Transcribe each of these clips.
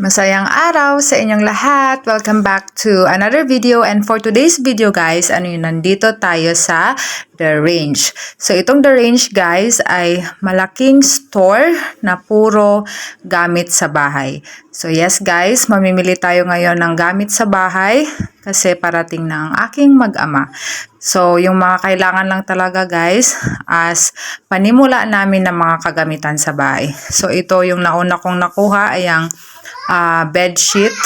Masayang araw sa inyong lahat. Welcome back to another video. And for today's video guys, ano yun, nandito tayo sa The Range. So itong The Range guys ay malaking store na puro gamit sa bahay. So yes guys, mamimili tayo ngayon ng gamit sa bahay kasi parating na ang aking mag-ama. So yung mga kailangan lang talaga guys as panimula namin ng mga kagamitan sa bahay. So ito yung nauna kong nakuha ay ang ah, bed sheet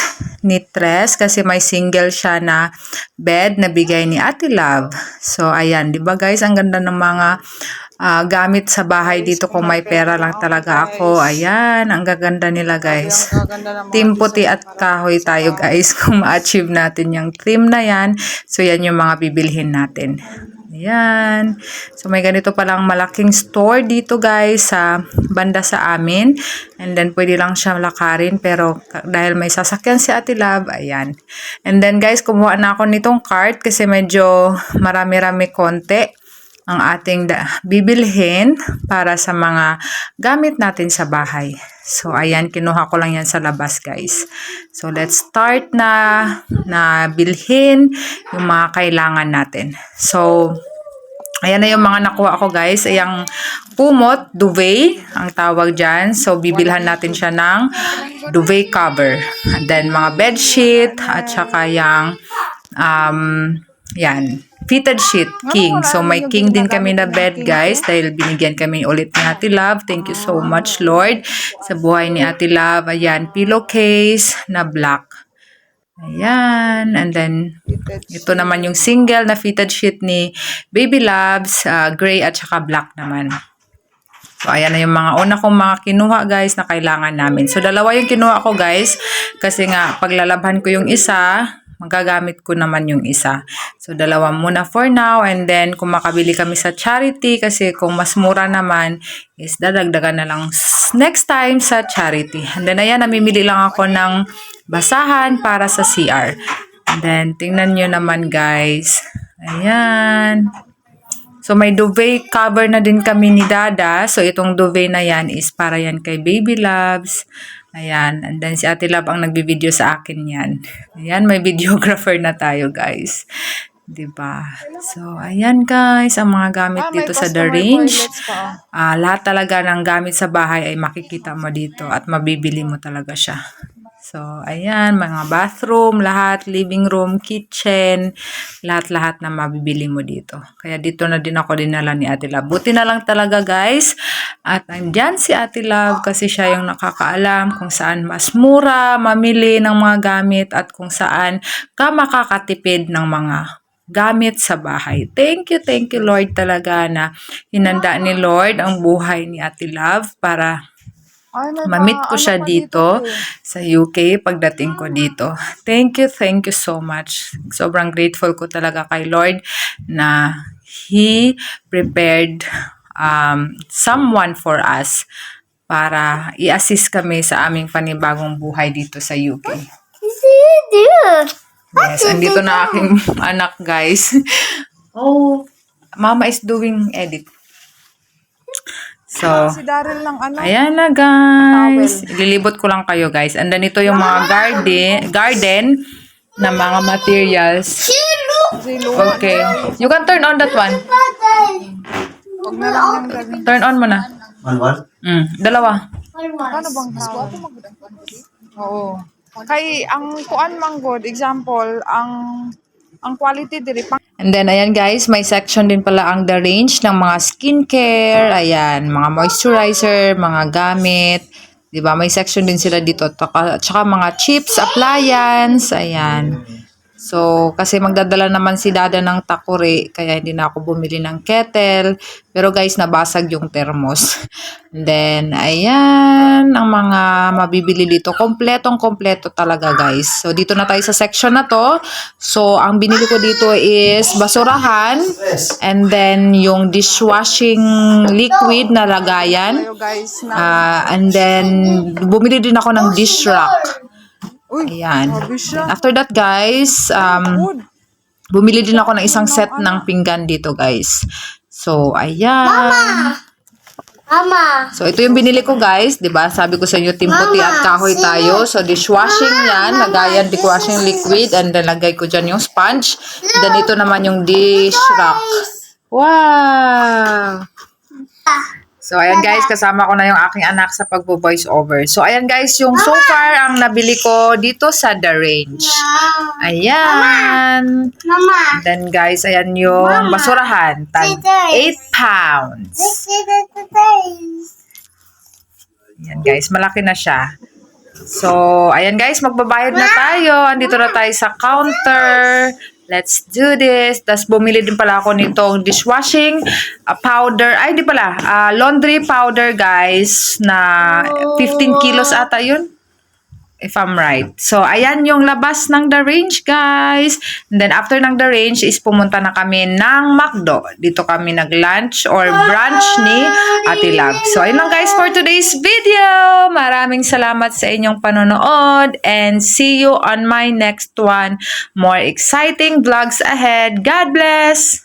ni Tres kasi may single siya na bed na bigay ni Ate Love. So ayan, 'di ba guys, ang ganda ng mga ah, gamit sa bahay dito kung may pera lang talaga ako. Ayan, ang gaganda nila guys. Team puti at kahoy tayo guys kung ma-achieve natin yung theme na yan. So yan yung mga bibilhin natin. Ayan. So may ganito palang malaking store dito guys sa banda sa amin. And then pwede lang siya lakarin pero dahil may sasakyan si Ate Love, ayan. And then guys, kumuha na ako nitong cart kasi medyo marami-rami konti ang ating bibilhin para sa mga gamit natin sa bahay. So, ayan, kinuha ko lang yan sa labas, guys. So, let's start na na bilhin yung mga kailangan natin. So, Ayan na yung mga nakuha ko guys. Ay ang kumot, duvet, ang tawag dyan. So, bibilhan natin siya ng duvet cover. And then, mga bed sheet, at saka yung, um, yan, fitted sheet, king. So, may king din kami na bed guys dahil binigyan kami ulit ni Ate Love. Thank you so much, Lord, sa buhay ni Ate Love. Ayan, pillowcase na black. Ayan, and then ito naman yung single na fitted sheet ni Baby Labs, uh, gray at saka black naman. So, ayan na yung mga una kong mga kinuha guys na kailangan namin. So, dalawa yung kinuha ko guys kasi nga paglalabhan ko yung isa, magagamit ko naman yung isa. So, dalawa muna for now and then kung makabili kami sa charity kasi kung mas mura naman is dadagdagan na lang next time sa charity. And then, ayan, namimili lang ako ng basahan para sa CR. And then, tingnan nyo naman guys. Ayan. So, may duvet cover na din kami ni Dada. So, itong duvet na yan is para yan kay Baby Loves. Ayan. And then, si Ate Love ang nagbibideo sa akin yan. Ayan, may videographer na tayo, guys. 'Di ba? So, ayan guys, ang mga gamit dito sa The Range. Ah, lahat talaga ng gamit sa bahay ay makikita mo dito at mabibili mo talaga siya. So, ayan, mga bathroom, lahat, living room, kitchen, lahat-lahat na mabibili mo dito. Kaya dito na din ako dinala ni Ate Love. Buti na lang talaga guys. At andyan si Ate Love kasi siya yung nakakaalam kung saan mas mura mamili ng mga gamit at kung saan ka makakatipid ng mga gamit sa bahay. Thank you, thank you Lord talaga na hinanda ni Lord ang buhay ni Ate Love para mamit ko siya dito sa UK pagdating ko dito. Thank you, thank you so much. Sobrang grateful ko talaga kay Lord na He prepared um, someone for us para i-assist kami sa aming panibagong buhay dito sa UK. Yes, andito na aking anak, guys. Oh, mama is doing edit. So, Si Daryl lang ano. Ayan na guys. Ililibot ko lang kayo guys. And then ito yung mga garden, garden na mga materials. Okay. You can turn on that one. Huwag na lang yung. Turn on mo na. One one? Mm, dalawa. Ano bang tawag? Oo. Kay ang kuan man good example ang ang quality diri pang And then, ayan guys, may section din pala ang the range ng mga skincare, ayan, mga moisturizer, mga gamit, di ba? May section din sila dito. Taka- Tsaka mga chips, appliance, ayan. So, kasi magdadala naman si Dada ng takore, kaya hindi na ako bumili ng kettle. Pero guys, nabasag yung thermos. And then, ayan, ang mga mabibili dito. Kompletong kompleto talaga guys. So, dito na tayo sa section na to. So, ang binili ko dito is basurahan. And then, yung dishwashing liquid na lagayan. Ah, and then, bumili din ako ng dish rack. Uy, Ayan. After that, guys, um, bumili din ako ng isang set ng pinggan dito, guys. So, ayan. Mama. So, ito yung binili ko, guys. 'di ba Sabi ko sa inyo, timputi at kahoy tayo. So, dishwashing yan. Lagayan dishwashing liquid. And then, lagay ko dyan yung sponge. Then, ito naman yung dish rack. Wow! So, ayan guys, kasama ko na yung aking anak sa pagbo-voice over. So, ayan guys, yung so far ang nabili ko dito sa The Range. Ayan. Mama. Then guys, ayan yung basurahan. Tag 8 pounds. Ayan guys, malaki na siya. So, ayan guys, magbabayad na tayo. Andito na tayo sa counter. Let's do this. Tapos bumili din pala ako nitong dishwashing uh, powder. Ay, di pala. uh, laundry powder guys na 15 kilos ata yun. If I'm right. So, ayan yung labas ng The Range, guys. And then, after ng The Range is pumunta na kami ng McDo. Dito kami nag-lunch or brunch ni Ate Love. So, ayun lang guys for today's video. Maraming salamat sa inyong panonood and see you on my next one. More exciting vlogs ahead. God bless!